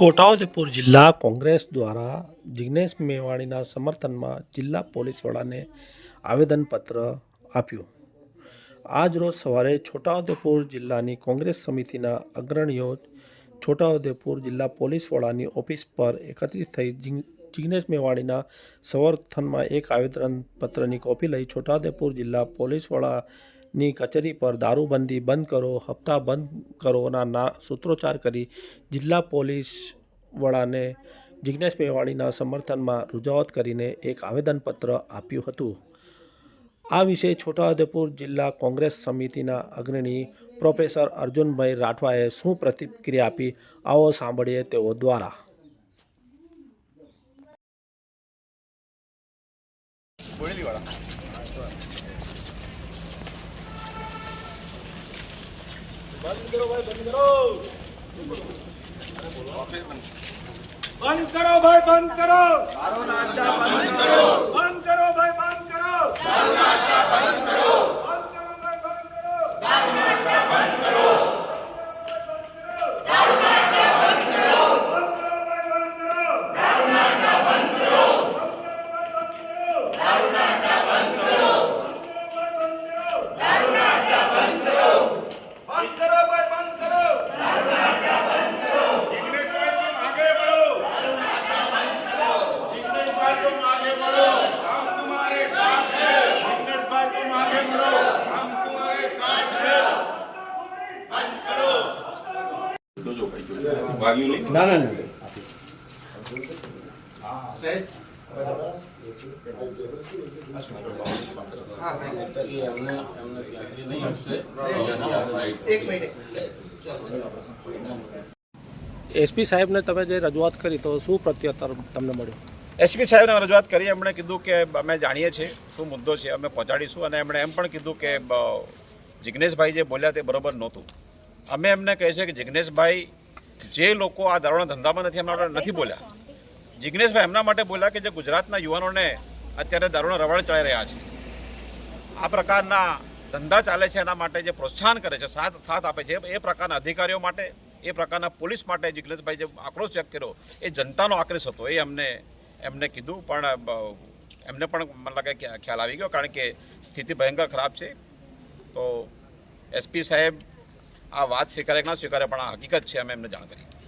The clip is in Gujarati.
છોટાઉદેપુર જિલ્લા કોંગ્રેસ દ્વારા જિગ્નેશ મેવાણીના સમર્થનમાં જિલ્લા પોલીસ વડાને આવેદનપત્ર આપ્યું. આજ રોજ સવારે છોટાઉદેપુર જિલ્લાની કોંગ્રેસ સમિતિના અગ્રણીઓ છોટાઉદેપુર જિલ્લા પોલીસ વડાની ઓફિસ પર એકત્રિત થઈ જિગ્નેશ મેવાણીના સમર્થનમાં એક આવેદનપત્રની કોપી લઈ છોટાઉદેપુર જિલ્લા પોલીસ વડાની કચેરી પર દારૂબંધી બંધ કરો, હપ્તા બંધ કરોના ના સૂત્રોચ્ચાર કરી જિલ્લા પોલીસ વડાને જિજ્ઞેશ મેવાણીના સમર્થનમાં રજૂઆત કરીને એક આવેદનપત્ર આપ્યું હતું. આ વિશે છોટાઉદેપુર જિલ્લા કોંગ્રેસ સમિતિના અગ્રણી પ્રોફેસર અર્જુનભાઈ રાઠવાએ શું પ્રતિક્રિયા આપી, આવો સાંભળીએ તેઓ દ્વારા. બંધ કરો ભાઈ બંધ કરો. બંધ કરો ભાઈ ના ના ના. એસપી સાહેબને તમે જે રજૂઆત કરી તો શું પ્રત્યુત્તર તમને મળ્યું? એસપી સાહેબને રજૂઆત કરી એમણે કીધું કે અમે જાણીએ છીએ શું મુદ્દો છે અમે પહોંચાડીશું અને એમણે એમ પણ કીધું કે જિગ્નેશભાઈ જે બોલ્યા તે બરોબર નહોતું. અમે એમને કહે છે કે જિગ્નેશભાઈ જે લોકો આ દારૂના ધંધામાં નથી, એમના નથી બોલ્યા. જિગ્નેશભાઈ એમના માટે બોલ્યા કે જે ગુજરાતના યુવાનોને અત્યારે દારૂના રવાડ ચડાઈ રહ્યા છે. આ પ્રકારના ધંધા ચાલે છે એના માટે જે પ્રોત્સાહન કરે છે, સાથ સાથ આપે છે, એ પ્રકારના અધિકારીઓ માટે, એ પ્રકારના પોલીસ માટે જિગ્નેશભાઈ જે આક્રોશ વ્યક્ત કર્યો, એ જનતાનો આક્રોશ હતો, એ એમને એમને કીધું, પણ, એમને પણ મને લાગે ખ્યાલ આવી ગયો, કારણ કે સ્થિતિ ભયંકર ખરાબ છે. તો એસપી સાહેબ આ વાત સ્વીકારે કે ના સ્વીકારે પણ આ હકીકત છે અમે એમને જાણ કરી.